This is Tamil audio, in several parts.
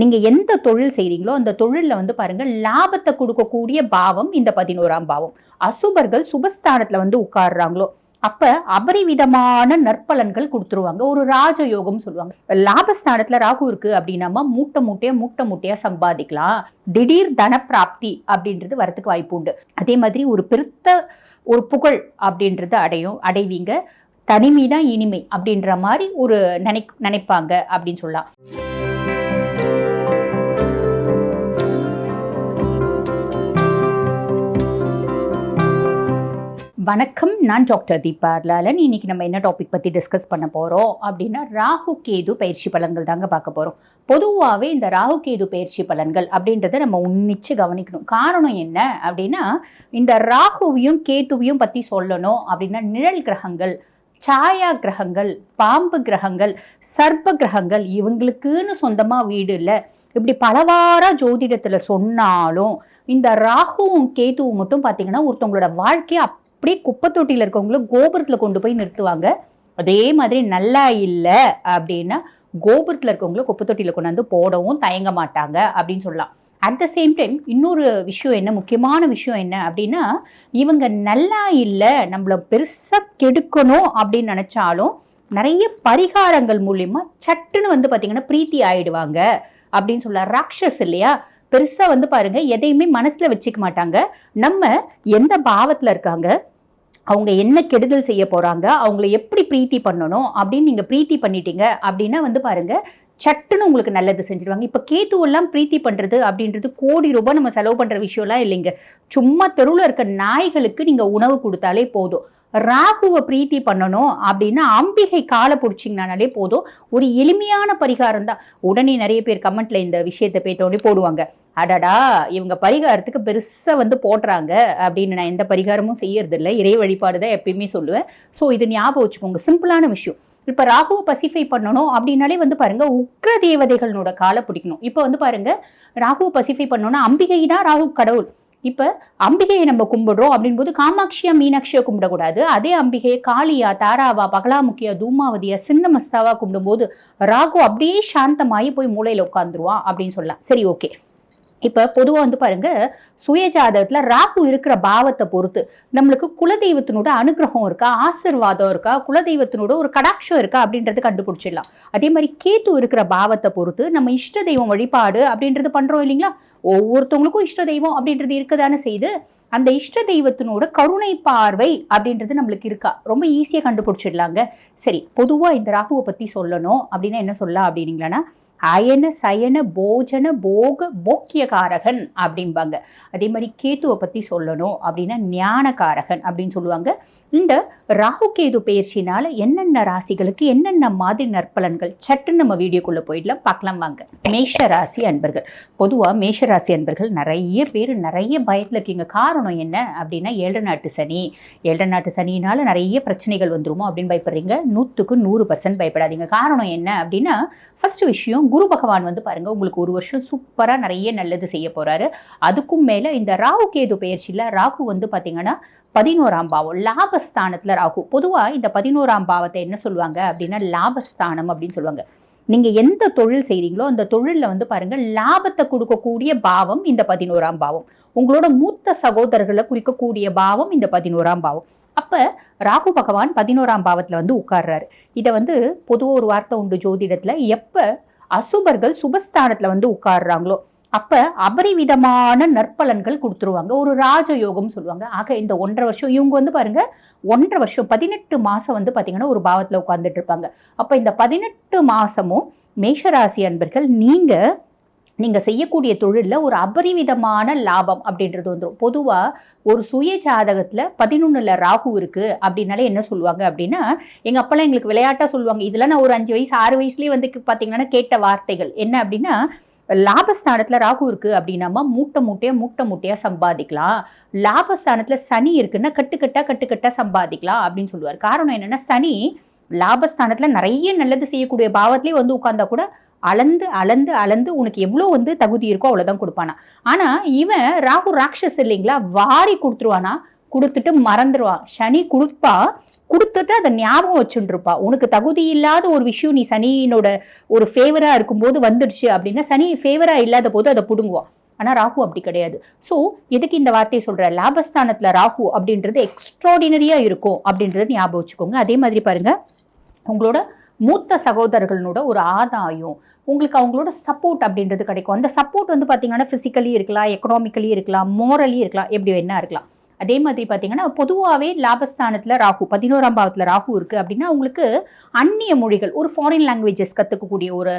நீங்கள் எந்த தொழில் செய்கிறீங்களோ அந்த தொழிலில் வந்து பாருங்கள் லாபத்தை கொடுக்கக்கூடிய பாவம் இந்த பதினோராம் பாவம். அசுபர்கள் சுபஸ்தானத்தில் வந்து உட்கார்றாங்களோ அப்ப அபரிவிதமான நற்பலன்கள் கொடுத்துருவாங்க. ஒரு ராஜயோகம் சொல்லுவாங்க. லாபஸ்தானத்துல ராகு இருக்கு அப்படின்னாமா மூட்டை மூட்டையா மூட்டை மூட்டையா சம்பாதிக்கலாம். திடீர் தன பிராப்தி அப்படின்றது வரத்துக்கு வாய்ப்பு உண்டு. அதே மாதிரி ஒரு பெருத்த ஒரு புகழ் அப்படின்றது அடையும் அடைவீங்க. தனிமை தான் இனிமை அப்படின்ற மாதிரி ஒரு நினை நினைப்பாங்க அப்படின்னு சொல்லலாம். வணக்கம் நான் டாக்டர் தீபா அர்லாலன் இன்னைக்கு நம்ம என்ன டாபிக் பற்றி டிஸ்கஸ் பண்ண போகிறோம் அப்படின்னா ராகு கேது பயிற்சி பலன்கள் தாங்க பார்க்க போகிறோம் பொதுவாகவே இந்த ராகு கேது பயிற்சி பலன்கள் அப்படின்றத நம்ம உன்னிச்சு கவனிக்கணும். காரணம் என்ன அப்படின்னா இந்த ராகுவையும் கேதுவையும் பற்றி சொல்லணும் அப்படின்னா நிழல் கிரகங்கள் சாயா கிரகங்கள் பாம்பு கிரகங்கள் சர்ப்ப கிரகங்கள் இவங்களுக்குன்னு சொந்தமாக வீடு இல்லை. இப்படி பலவாராக ஜோதிடத்தில் சொன்னாலும் இந்த ராகுவும் கேதுவும் மட்டும் பார்த்தீங்கன்னா ஒருத்தவங்களோட வாழ்க்கையை அப்படியே குப்பை தொட்டியில் இருக்கவங்களும் கோபுரத்தில் கொண்டு போய் நிறுத்துவாங்க. அதே மாதிரி நல்லா இல்லை அப்படின்னா கோபுரத்தில் இருக்கவங்கள குப்பை தொட்டியில் கொண்டாந்து போடவும் தயங்க மாட்டாங்க அப்படின்னு சொல்லலாம். அட் த சேம் டைம் இன்னொரு விஷயம் என்ன முக்கியமான விஷயம் என்ன அப்படின்னா இவங்க நல்லா இல்லை நம்மள பெருசாக கெடுக்கணும் அப்படின்னு நினச்சாலும் நிறைய பரிகாரங்கள் மூலிமா சட்டுன்னு வந்து பார்த்திங்கன்னா பிரீத்தி ஆயிடுவாங்க அப்படின்னு சொல்ல ராட்சஸ் இல்லையா? பெருசாக வந்து பாருங்கள் எதையுமே மனசில் வச்சுக்க மாட்டாங்க. நம்ம எந்த பாவத்தில் இருக்காங்க? அவங்க என்ன கெடுதல் செய்ய போகிறாங்க அவங்கள எப்படி பிரீத்தி பண்ணணும்? அப்படின்னு நீங்கள் பிரீத்தி பண்ணிட்டீங்க அப்படின்னா வந்து பாருங்கள் சட்டுன்னு உங்களுக்கு நல்லது செஞ்சிருவாங்க. இப்போ கேத்துவெல்லாம் பிரீத்தி பண்ணுறது அப்படின்றது கோடி ரூபாய் நம்ம செலவு பண்ணுற விஷயம்லாம் இல்லைங்க. சும்மா தெருவில் இருக்க நாய்களுக்கு நீங்கள் உணவு கொடுத்தாலே போதும். ராகுவை பிரீத்தி பண்ணணும் அப்படின்னா அம்பிகை காலை பிடிச்சிங்கனாலே போதும். ஒரு எளிமையான பரிகாரம் தான். உடனே நிறைய பேர் கமெண்ட்ல இந்த விஷயத்தை பேட்டோடனே போடுவாங்க. அடடா இவங்க பரிகாரத்துக்கு பெருசாக வந்து போடுறாங்க அப்படின்னு நான் எந்த பரிகாரமும் செய்யறதில்லை. இறை வழிபாடு தான் எப்பயுமே சொல்லுவேன். ஸோ இது ஞாபகம் வச்சுக்கோங்க. சிம்பிளான விஷயம். இப்போ ராகுவை பசிஃபை பண்ணணும் அப்படின்னாலே வந்து பாருங்க உக்ர தேவதைகளோட காலை பிடிக்கணும். இப்போ வந்து பாருங்க ராகுவை பசிஃபை பண்ணணும்னா அம்பிகை தான் ராகு கடவுள். இப்போ அம்பிகையை நம்ம கும்பிடுறோம் அப்படின் போது காமாட்சியா மீனாட்சியா கும்பிடக்கூடாது. அதே அம்பிகையை காளியா தாராவா பகலாமுக்கியா தூமாவதியா சின்ன மஸ்தாவா கும்பிடும்போது ராகு அப்படியே சாந்தமாயி போய் மூளையில் உட்காந்துருவான் அப்படின்னு சொல்லலாம். சரி ஓகே. இப்போ பொதுவாக வந்து பாருங்க சுயஜாதகத்தில் ராகு இருக்கிற பாவத்தை பொறுத்து நம்மளுக்கு குலதெய்வத்தினோட அனுகிரகம் இருக்கா ஆசிர்வாதம் இருக்கா குலதெய்வத்தினோட ஒரு கடாட்சம் இருக்கா அப்படின்றது கண்டுபிடிச்சிடலாம். அதே மாதிரி கேத்து இருக்கிற பாவத்தை பொறுத்து நம்ம இஷ்ட தெய்வம் வழிபாடு அப்படின்றது பண்ணுறோம் இல்லைங்களா? ஒவ்வொருத்தவங்களுக்கும் இஷ்ட தெய்வம் அப்படின்றது இருக்கதானே செய்து அந்த இஷ்ட தெய்வத்தினோட கருணை பார்வை அப்படின்றது நம்மளுக்கு இருக்கா? ரொம்ப ஈஸியாக கண்டுபிடிச்சிடலாங்க. சரி பொதுவாக இந்த ராகுவை பற்றி சொல்லணும் அப்படின்னா என்ன சொல்லலாம் அப்படின்னீங்களா அயன சயன போஜன போக போக்கியகாரகன் அப்படிம்பாங்க. அதே மாதிரி கேத்துவை பற்றி சொல்லணும் அப்படின்னா ஞானகாரகன் அப்படின்னு சொல்லுவாங்க. இந்த ராகு கேது பயிற்சினால என்னென்ன ராசிகளுக்கு என்னென்ன மாதிரி நற்பலன்கள்? சற்று நம்ம வீடியோக்குள்ளே போயிடலாம். பார்க்கலாம் வாங்க. மேஷ ராசி அன்பர்கள். பொதுவாக மேஷ ராசி அன்பர்கள் நிறைய பேர் நிறைய பயத்தில் இருக்கீங்க. காரணம் என்ன அப்படின்னா ஏழரை நாட்டு சனி. ஏழரை நாட்டு சனினால நிறைய பிரச்சனைகள் வந்துருமோ அப்படின்னு பயப்படுறீங்க. நூற்றுக்கு நூறு பர்சன்ட் பயப்படாதீங்க. காரணம் என்ன அப்படின்னா ஃபர்ஸ்ட் விஷயம் குரு பகவான் வந்து பாருங்கள் உங்களுக்கு ஒரு வருஷம் சூப்பராக நிறைய நல்லது செய்ய போகிறாரு அதுக்கும் மேலே இந்த ராகு கேது பயிற்சியில் ராகு வந்து பார்த்திங்கன்னா பதினோராம் பாவம் லாபஸ்தானத்தில் ராகு. பொதுவாக இந்த பதினோராம் பாவத்தை என்ன சொல்லுவாங்க அப்படின்னா லாபஸ்தானம் அப்படின்னு சொல்லுவாங்க. நீங்கள் எந்த தொழில் செய்கிறீங்களோ அந்த தொழிலில் வந்து பாருங்கள் லாபத்தை கொடுக்கக்கூடிய பாவம் இந்த பதினோராம் பாவம். உங்களோட மூத்த சகோதரர்களை குறிக்கக்கூடிய பாவம் இந்த பதினோராம் பாவம். அப்போ ராகு பகவான் பதினோராம் பாவத்தில் வந்து உட்கார்றாரு. இதை வந்து பொதுவாக ஒரு வார்த்தை உண்டு ஜோதிடத்தில். எப்போ அசுபர்கள் சுபஸ்தானத்தில் வந்து உட்கார்றாங்களோ அப்போ அபரிவிதமான நற்பலன்கள் கொடுத்துருவாங்க. ஒரு ராஜயோகம் சொல்லுவாங்க. ஆக இந்த ஒன்றரை வருஷம் இவங்க வந்து பாருங்க ஒன்றரை வருஷம் பதினெட்டு மாதம் வந்து பார்த்திங்கன்னா ஒரு பாவத்தில் உட்காந்துட்டு இருப்பாங்க. அப்போ இந்த பதினெட்டு மாதமும் மேஷராசி அன்பர்கள் நீங்கள் நீங்கள் செய்யக்கூடிய தொழிலில் ஒரு அபரிவிதமான லாபம் அப்படின்றது வந்துடும் பொதுவாக ஒரு சுய ஜாதகத்தில் பதினொன்றில் ராகு இருக்குது அப்படின்னாலே என்ன சொல்லுவாங்க அப்படின்னா எங்கள் அப்பெல்லாம் எங்களுக்கு விளையாட்டாக சொல்லுவாங்க. இதெல்லாம் நான் ஒரு அஞ்சு வயசு ஆறு வயசுலேயே வந்து பார்த்தீங்கன்னா கேட்ட வார்த்தைகள். என்ன அப்படின்னா லாபஸ்தானத்தில் ராகு இருக்குது அப்படின்னாமா மூட்டை மூட்டையாக மூட்டை மூட்டையாக சம்பாதிக்கலாம். லாபஸ்தானத்தில் சனி இருக்குன்னா கட்டுக்கட்டாக கட்டுக்கட்டாக சம்பாதிக்கலாம் அப்படின்னு சொல்லுவார். காரணம் என்னென்னா சனி லாபஸ்தானத்தில் நிறைய நல்லது செய்யக்கூடிய பாவத்திலே வந்து உட்காந்தா கூட அளந்து அளந்து அளந்து உனக்கு எவ்வளோ வந்து தகுதி இருக்கோ அவ்வளோதான் கொடுப்பானா. ஆனால் இவன் ராகு ராட்சஸ் இல்லைங்களா? வாரி கொடுத்துருவானா? கொடுத்துட்டு மறந்துடுவான் சனி கொடுப்பா. கொடுத்துட்டு அதை ஞாபகம் வச்சுட்டு உனக்கு தகுதி இல்லாத ஒரு விஷயம் நீ சனியினோட ஒரு ஃபேவராக இருக்கும்போது வந்துடுச்சு அப்படின்னா சனி ஃபேவராக இல்லாத போது அதை பிடுங்குவான் ஆனால் ராகு அப்படி கிடையாது. ஸோ எதுக்கு இந்த வார்த்தையை சொல்கிற லாபஸ்தானத்தில் ராகு அப்படின்றது எக்ஸ்ட்ராடினரியாக இருக்கும் அப்படின்றத ஞாபகம் வச்சுக்கோங்க. அதே மாதிரி பாருங்கள் உங்களோட மூத்த சகோதரர்களோட ஒரு ஆதாயம் உங்களுக்கு அவங்களோட சப்போர்ட் அப்படின்றது கிடைக்கும். அந்த சப்போர்ட் வந்து பார்த்தீங்கன்னா ஃபிசிக்கலி இருக்கலாம் எக்கனாமிக்கலி இருக்கலாம் மோரலி இருக்கலாம் எப்படி வேணா இருக்கலாம். அதே மாதிரி பார்த்தீங்கன்னா பொதுவாகவே லாபஸ்தானத்தில் ராகு பதினோராம் பாவத்தில் ராகு இருக்குது அப்படின்னா உங்களுக்கு அந்நிய மொழிகள் ஒரு ஃபாரின் லாங்குவேஜஸ் கற்றுக்கக்கூடிய ஒரு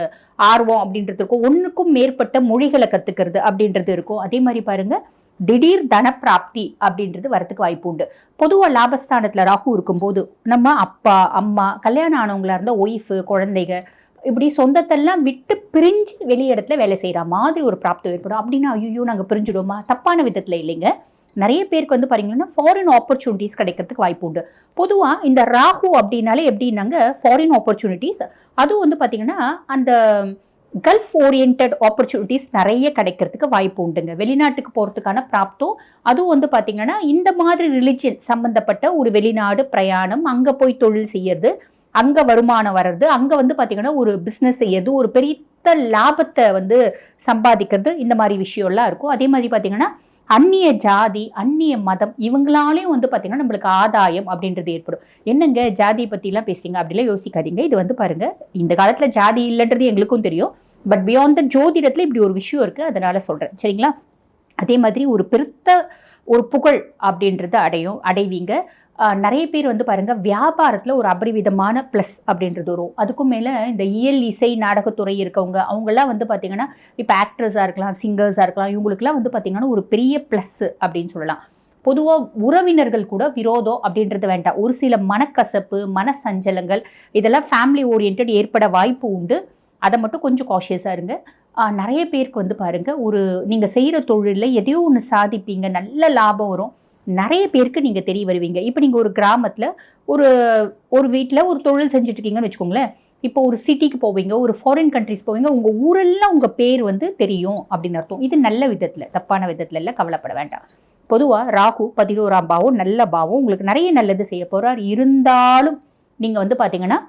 ஆர்வம் அப்படின்றது இருக்கும். ஒன்றுக்கும் மேற்பட்ட மொழிகளை கற்றுக்கிறது அப்படின்றது இருக்கும். அதே மாதிரி பாருங்கள் திடீர் தனப்பிராப்தி அப்படின்றது வரத்துக்கு வாய்ப்பு உண்டு. பொதுவாக லாபஸ்தானத்தில் ராகு இருக்கும்போது நம்ம அப்பா அம்மா கல்யாணம் ஆனவங்களா இருந்தால் ஒய்ஃபு குழந்தைங்க இப்படி சொந்தத்தெல்லாம் விட்டு பிரிஞ்சு வெளி இடத்துல வேலை செய்கிற மாதிரி ஒரு பிராப்தம் ஏற்படும். அப்படின்னா ஐயோ நாங்கள் பிரிஞ்சுடுவோமா? தப்பான விதத்தில் இல்லைங்க. நிறைய பேருக்கு வந்து பாருங்கன்னா ஃபாரின் ஆப்பர்ச்சுனிட்டிஸ் கிடைக்கிறதுக்கு வாய்ப்பு உண்டு. பொதுவாக இந்த ராகு அப்படின்னாலே எப்படின்னாங்க ஃபாரின் ஆப்பர்ச்சுனிட்டிஸ் அதுவும் வந்து பார்த்தீங்கன்னா அந்த கல்ஃப் ஓரியன்ட் ஆப்பர்ச்சுனிட்டிஸ் நிறைய கிடைக்கிறதுக்கு வாய்ப்பு உண்டுங்க. வெளிநாட்டுக்கு போகிறதுக்கான பிராப்தம் அதுவும் வந்து பார்த்திங்கன்னா இந்த மாதிரி ரிலிஜியன் சம்மந்தப்பட்ட ஒரு வெளிநாடு பிரயாணம் அங்கே போய் தொழில் செய்யறது அங்கே வருமானம் வர்றது அங்கே வந்து பார்த்திங்கன்னா ஒரு பிஸ்னஸ் செய்யறது ஒரு பெரிய லாபத்தை வந்து சம்பாதிக்கிறது இந்த மாதிரி விஷயம்லாம் இருக்கும். அதே மாதிரி பார்த்திங்கன்னா அந்நிய ஜாதி அந்நிய மதம் இவங்களாலையும் வந்து பார்த்தீங்கன்னா நம்மளுக்கு ஆதாயம் அப்படின்றது ஏற்படும். என்னங்க ஜாதியை பற்றிலாம் பேசுறீங்க அப்படிலாம் யோசிக்காதீங்க. இது வந்து பாருங்க இந்த காலத்தில் ஜாதி இல்லைன்றது எங்களுக்கும் தெரியும். பட் பியாண்ட் த ஜோதிடத்தில் இப்படி ஒரு விஷயம் இருக்குது அதனால் சொல்கிறேன் சரிங்களா? அதே மாதிரி ஒரு பெருத்த ஒரு புகழ் அப்படின்றத அடையும் அடைவீங்க. நிறைய பேர் வந்து பாருங்கள் வியாபாரத்தில் ஒரு அபரிவிதமான ப்ளஸ் அப்படின்றது வரும். அதுக்கும் மேலே இந்த இயல் இசை நாடகத்துறை இருக்கவங்க அவங்கெல்லாம் வந்து பார்த்திங்கன்னா இப்போ ஆக்ட்ரஸாக இருக்கலாம் சிங்கர்ஸாக இருக்கலாம் இவங்களுக்குலாம் வந்து பார்த்தீங்கன்னா ஒரு பெரிய ப்ளஸ் அப்படின்னு சொல்லலாம். பொதுவாக உறவினர்கள் கூட விரோதம் அப்படின்றது வேண்டாம். ஒரு சில மனக்கசப்பு மனசஞ்சலங்கள் இதெல்லாம் ஃபேமிலி ஓரியன்ட் ஏற்பட வாய்ப்பு உண்டு. அதை மட்டும் கொஞ்சம் காஷியஸாக இருங்க. நிறைய பேருக்கு வந்து பாருங்கள் ஒரு நீங்கள் செய்கிற தொழிலில் எதையோ ஒன்று சாதிப்பீங்க நல்ல லாபம் வரும். நிறைய பேருக்கு நீங்கள் தெரிய வருவீங்க. இப்போ நீங்கள் ஒரு கிராமத்தில் ஒரு ஒரு வீட்டில் ஒரு தொழில் செஞ்சுட்டு இருக்கீங்கன்னு வச்சுக்கோங்களேன். இப்போ ஒரு சிட்டிக்கு போவீங்க ஒரு ஃபாரின் கண்ட்ரிஸ் போவீங்க உங்கள் ஊரெல்லாம் உங்கள் பேர் வந்து தெரியும் அப்படின்னு அர்த்தம். இது நல்ல விதத்தில் தப்பான விதத்துல எல்லாம் கவலைப்பட வேண்டாம். பொதுவாக ராகு பதினோராம் பாவம் நல்ல பாவம். உங்களுக்கு நிறைய நல்லது செய்ய போகிறார் இருந்தாலும் நீங்கள் வந்து பார்த்தீங்கன்னா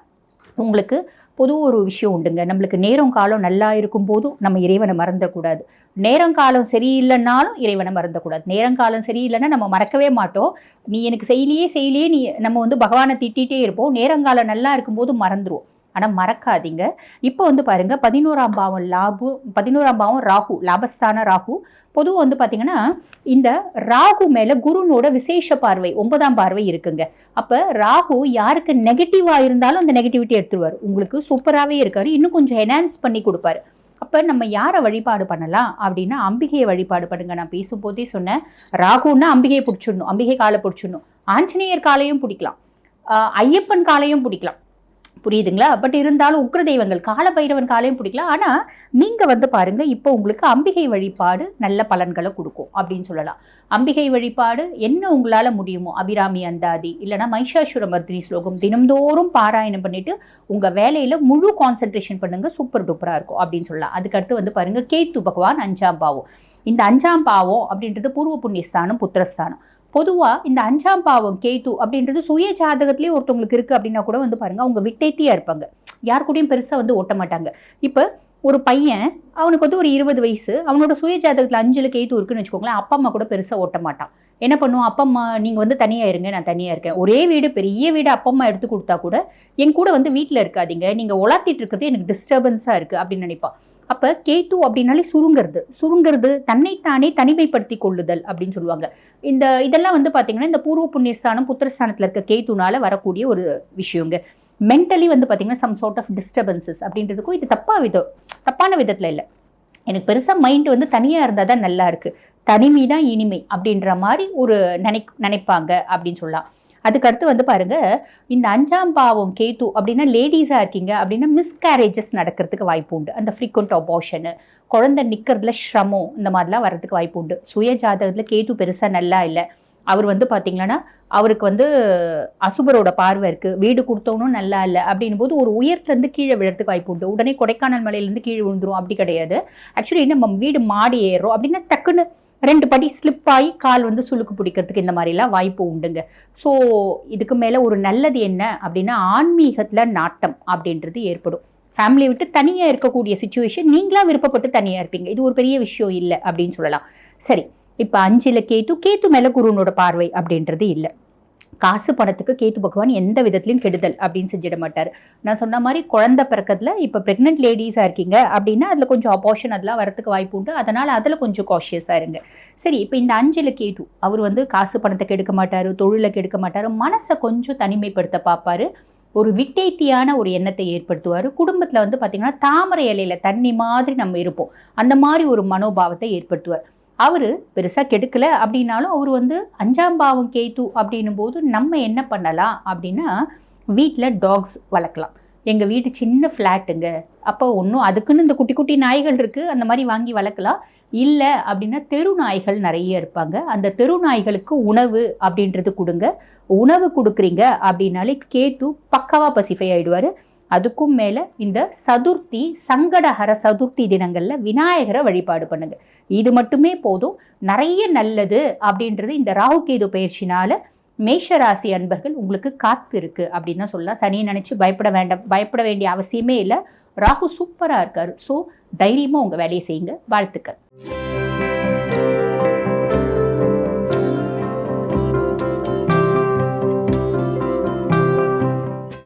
உங்களுக்கு பொது ஒரு விஷயம் உண்டுங்க. நம்மளுக்கு நேரம் காலம் நல்லா இருக்கும் போதும் நம்ம இறைவனை மறந்துடக்கூடாது. நேரம் காலம் சரியில்லைன்னாலும் இறைவனை மறந்துடக்கூடாது. நேரம் காலம் சரியில்லைன்னா நம்ம மறக்கவே மாட்டோம். நீ எனக்கு செய்யலையே செய்யலையே நீ நம்ம வந்து பகவானை திட்டிகிட்டே இருப்போம். நேரங்காலம் நல்லா இருக்கும்போது மறந்துடுவோம் ஆனால் மறக்காதீங்க. இப்போ வந்து பாருங்கள் பதினோராம் பாவம் லாபு பதினோராம் பாவம் ராகு லாபஸ்தான ராகு. பொதுவாக வந்து பார்த்தீங்கன்னா இந்த ராகு மேலே குருனோட விசேஷ பார்வை ஒன்பதாம் பார்வை இருக்குங்க. அப்போ ராகு யாருக்கு நெகட்டிவாக இருந்தாலும் அந்த நெகட்டிவிட்டி எடுத்துருவார். உங்களுக்கு சூப்பராகவே இருக்கார் இன்னும் கொஞ்சம் என்ஹான்ஸ் பண்ணி கொடுப்பாரு. அப்போ நம்ம யாரை வழிபாடு பண்ணலாம் அப்படின்னா அம்பிகையை வழிபாடு பண்ணுங்க. நான் பேசும்போதே சொன்னேன் ராகுன்னா அம்பிகையை பிடிச்சிடணும் அம்பிகை காலை பிடிச்சிடணும். ஆஞ்சநேயர் காலையும் பிடிக்கலாம். ஐயப்பன் காலையும் பிடிக்கலாம். புரியுதுங்களா? பட் இருந்தாலும் உக்ர தெய்வங்கள் கால பைரவன் காலையும் பிடிக்கலாம் ஆனால் நீங்கள் வந்து பாருங்க இப்போ உங்களுக்கு அம்பிகை வழிபாடு நல்ல பலன்களை கொடுக்கும் அப்படின்னு சொல்லலாம். அம்பிகை வழிபாடு என்ன உங்களால் முடியுமோ அபிராமி அந்தாதி இல்லைனா மைஷாசுர மர்தினி ஸ்லோகம் தினம்தோறும் பாராயணம் பண்ணிட்டு உங்கள் வேலையில் முழு கான்சென்ட்ரேஷன் பண்ணுங்க சூப்பர் டூப்பராக இருக்கும் அப்படின்னு சொல்லலாம். அதுக்கடுத்து வந்து பாருங்க கேத்து பகவான் அஞ்சாம் பாவம். இந்த அஞ்சாம் பாவம் அப்படின்றது பூர்வ புண்ணியஸ்தானம் புத்திரஸ்தானம். பொதுவாக இந்த அஞ்சாம் பாவம் கேது அப்படின்றது சுய ஜாதகத்திலேயே ஒருத்தவங்களுக்கு இருக்குது அப்படின்னா கூட வந்து பாருங்கள் அவங்க விட்டைத்தியாக இருப்பாங்க. யார் கூடயும் பெருசாக வந்து ஓட்ட மாட்டாங்க. இப்போ ஒரு பையன் அவனுக்கு வந்து ஒரு இருபது வயசு அவனோட சுய ஜாதகத்தில் அஞ்சில் கேது இருக்குன்னு வச்சுக்கோங்களேன் அப்பா அம்மா கூட பெருசாக ஓட்ட மாட்டான். என்ன பண்ணுவோம் அப்பா அம்மா நீங்கள் வந்து தனியாக இருங்க நான் தனியாக இருக்கேன். ஒரே வீடு பெரிய வீடு அப்பா அம்மா எடுத்து கொடுத்தா கூட என் கூட வந்து வீட்டில் இருக்காதீங்க. நீங்கள் உலாத்திட்டு இருக்கிறது எனக்கு டிஸ்டர்பன்ஸாக இருக்குது அப்படின்னு நினைப்பான். அப்போ டூ அப்படின்னாலே சுருங்கிறது. சுருங்கிறது தன்னைத்தானே தனிமைப்படுத்தி கொள்ளுதல் அப்படின்னு சொல்லுவாங்க. இந்த இதெல்லாம் வந்து பார்த்தீங்கன்னா இந்த பூர்வ புண்ணியஸ்தானம் புத்திரஸ்தானத்தில் இருக்க கேத்துனால வரக்கூடிய ஒரு விஷயங்க. மென்டலி வந்து பார்த்தீங்கன்னா சம் சார்ட் ஆஃப் டிஸ்டர்பன்சஸ் அப்படின்றதுக்கும் இது தப்பா விதம் தப்பான விதத்தில் இல்லை. எனக்கு பெருசாக மைண்ட் வந்து தனியாக இருந்தால் தான் நல்லா இருக்குது தனிமை தான் இனிமை அப்படின்ற மாதிரி ஒரு நினை நினைப்பாங்க அப்படின்னு சொல்லலாம். அதுக்கடுத்து வந்து பாருங்க இந்த அஞ்சாம் பாவம் கேத்து அப்படின்னா லேடிஸாக இருக்கீங்க அப்படின்னா மிஸ்கேரேஜஸ் நடக்கிறதுக்கு வாய்ப்பு உண்டு. அந்த ஃப்ரீக்வெண்ட் அபார்ஷனு குழந்தை நிற்கிறதுல சிரமம் இந்த மாதிரிலாம் வர்றதுக்கு வாய்ப்பு உண்டு. சுய ஜாதகத்தில் கேத்து பெருசாக நல்லா இல்லை. அவர் வந்து பார்த்தீங்கன்னா அவருக்கு வந்து அசுபரோட பார்வை இருக்குது வீடு கொடுத்தவனும் நல்லா இல்லை அப்படின்னும் போது ஒரு உயரத்துலேருந்து கீழே விழுறதுக்கு வாய்ப்பு உண்டு. உடனே கொடைக்கானல் மலையிலேருந்து கீழே விழுந்துரும். அப்படி கிடையாது. ஆக்சுவலி நம்ம வீடு மாடி ஏறுறோம் அப்படின்னா டக்குன்னு ரெண்டு படி ஸ்லிப் ஆகி கால் வந்து சுளுக்கு பிடிக்கிறதுக்கு இந்த மாதிரிலாம் வாய்ப்பு உண்டுங்க. ஸோ இதுக்கு மேலே ஒரு நல்லது என்ன அப்படின்னா ஆன்மீகத்தில் நாட்டம் அப்படின்றது ஏற்படும். ஃபேமிலியை விட்டு தனியாக இருக்கக்கூடிய சுச்சுவேஷன் நீங்களாம் விருப்பப்பட்டு தனியாக இருப்பீங்க. இது ஒரு பெரிய விஷயம் இல்லை அப்படின்னு சொல்லலாம். சரி இப்போ அஞ்சில் கேட்டு கேத்து மேலே குருனோட பார்வை அப்படின்றது இல்லை. காசு பணத்துக்கு கேத்து பகவான் எந்த விதத்துலையும் கெடுதல் அப்படின்னு செஞ்சிட மாட்டார். நான் சொன்ன மாதிரி குழந்தை பிறக்கத்தில் இப்போ ப்ரெக்னென்ட் லேடிஸாக இருக்கீங்க அப்படின்னா அதில் கொஞ்சம் அபார்ஷன் அதெல்லாம் வரத்துக்கு வாய்ப்பு உண்டு. அதனால் அதில் கொஞ்சம் காஷியஸாக இருங்க. சரி இப்போ இந்த அஞ்சில் கேட்டு அவர் வந்து காசு பணத்தை கெடுக்க மாட்டார் தொழிலை கெடுக்க மாட்டார் மனசை கொஞ்சம் தனிமைப்படுத்த பார்ப்பாரு ஒரு விட்டைத்தியான ஒரு எண்ணத்தை ஏற்படுத்துவார். குடும்பத்தில் வந்து பார்த்திங்கன்னா தாமரை இலையில தண்ணி மாதிரி நம்ம இருப்போம். அந்த மாதிரி ஒரு மனோபாவத்தை ஏற்படுத்துவார். அவர் பெருசாக கெடுக்கல அப்படின்னாலும் அவர் வந்து அஞ்சாம் பாவம் கேத்து அப்படின்னும் போது நம்ம என்ன பண்ணலாம் அப்படின்னா வீட்டில் டாக்ஸ் வளர்க்கலாம். எங்கள் வீட்டு சின்ன ஃப்ளாட்டுங்க அப்போ ஒன்றும் அதுக்குன்னு இந்த குட்டி குட்டி நாய்கள் இருக்குது அந்த மாதிரி வாங்கி வளர்க்கலாம். இல்லை அப்படின்னா தெரு நாய்கள் நிறைய இருப்பாங்க. அந்த தெரு நாய்களுக்கு உணவு அப்படின்றது கொடுங்க. உணவு கொடுக்குறீங்க அப்படின்னாலே கேத்து பக்காவாக பசிஃபை ஆகிடுவார் அதுக்கும் மேலே இந்த சதுர்த்தி சங்கடஹர சதுர்த்தி தினங்களில் விநாயகரை வழிபாடு பண்ணுங்க. இது மட்டுமே போதும். நிறைய நல்லது அப்படின்றது இந்த ராகுகேது பயிற்சினால மேஷராசி அன்பர்கள் உங்களுக்கு காத்து இருக்கு அப்படின்னு சொல்லலாம். சனியை நினச்சி பயப்பட வேண்டாம். பயப்பட வேண்டிய அவசியமே இல்லை. ராகு சூப்பராக இருக்காரு. ஸோ தைரியமாக உங்கள் வேலையை செய்யுங்க. வாழ்த்துக்கள்.